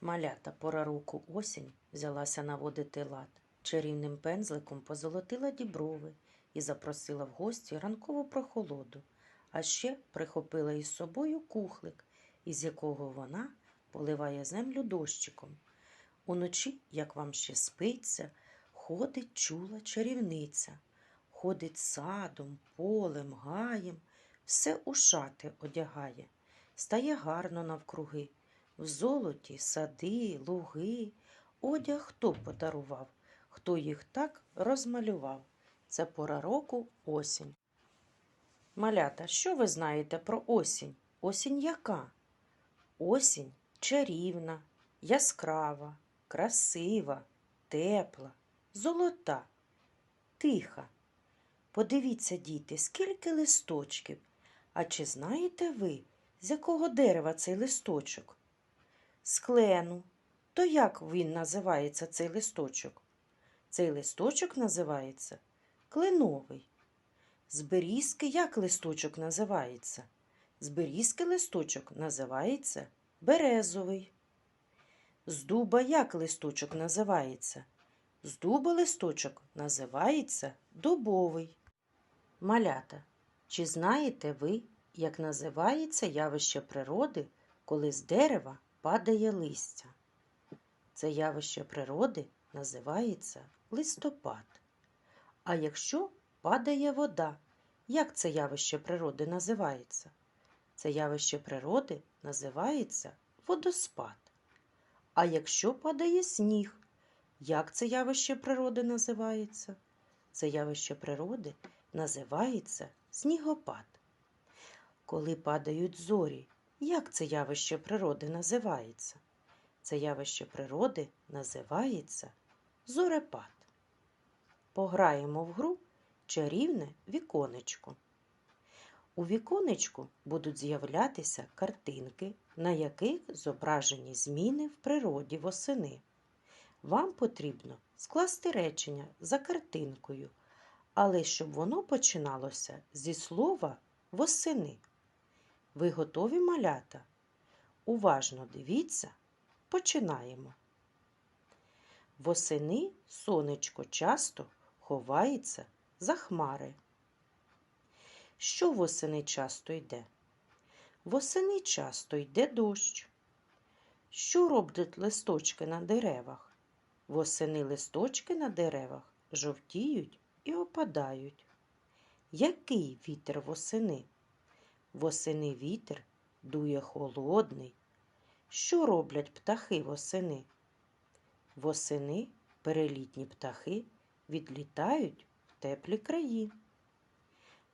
Малята пора року осінь взялася наводити лад. Чарівним пензликом позолотила діброви і запросила в гості ранкову прохолоду, а ще прихопила із собою кухлик, із якого вона поливає землю дощиком. Уночі, як вам ще спиться, ходить чула чарівниця, ходить садом, полем, гаєм, все у шати одягає, стає гарно навкруги. В золоті сади, луги, одяг хто подарував, хто їх так розмалював. Це пора року осінь. Малята, що ви знаєте про осінь? Осінь яка? Осінь чарівна, яскрава, красива, тепла, золота, тиха. Подивіться, діти, скільки листочків. А чи знаєте ви, з якого дерева цей листочок? З клену. То як він називається цей листочок? Цей листочок називається кленовий. З берізки як листочок називається? З берізки листочок називається березовий. З дуба як листочок називається? З дуба листочок називається дубовий. Малята, чи знаєте ви, як називається явище природи, коли з дерева падає листя? Це явище природи називається листопад. А якщо падає вода, як це явище природи називається? Це явище природи називається водоспад. А якщо падає сніг, як це явище природи називається? Це явище природи називається снігопад. Коли падають зорі, як це явище природи називається? Це явище природи називається зорепад. Пограємо в гру чарівне віконечко. У віконечку будуть з'являтися картинки, на яких зображені зміни в природі восени. Вам потрібно скласти речення за картинкою, але щоб воно починалося зі слова восени. Ви готові малята? Уважно дивіться, починаємо. Восени сонечко часто ховається за хмари. Що восени часто йде? Восени часто йде дощ. Що роблять листочки на деревах? Восени листочки на деревах жовтіють і опадають. Який вітер восени? Восени вітер дує холодний. Що роблять птахи восени? Восени перелітні птахи відлітають в теплі краї.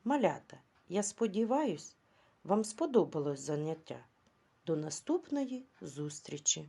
Малята, я сподіваюсь, вам сподобалось заняття. До наступної зустрічі!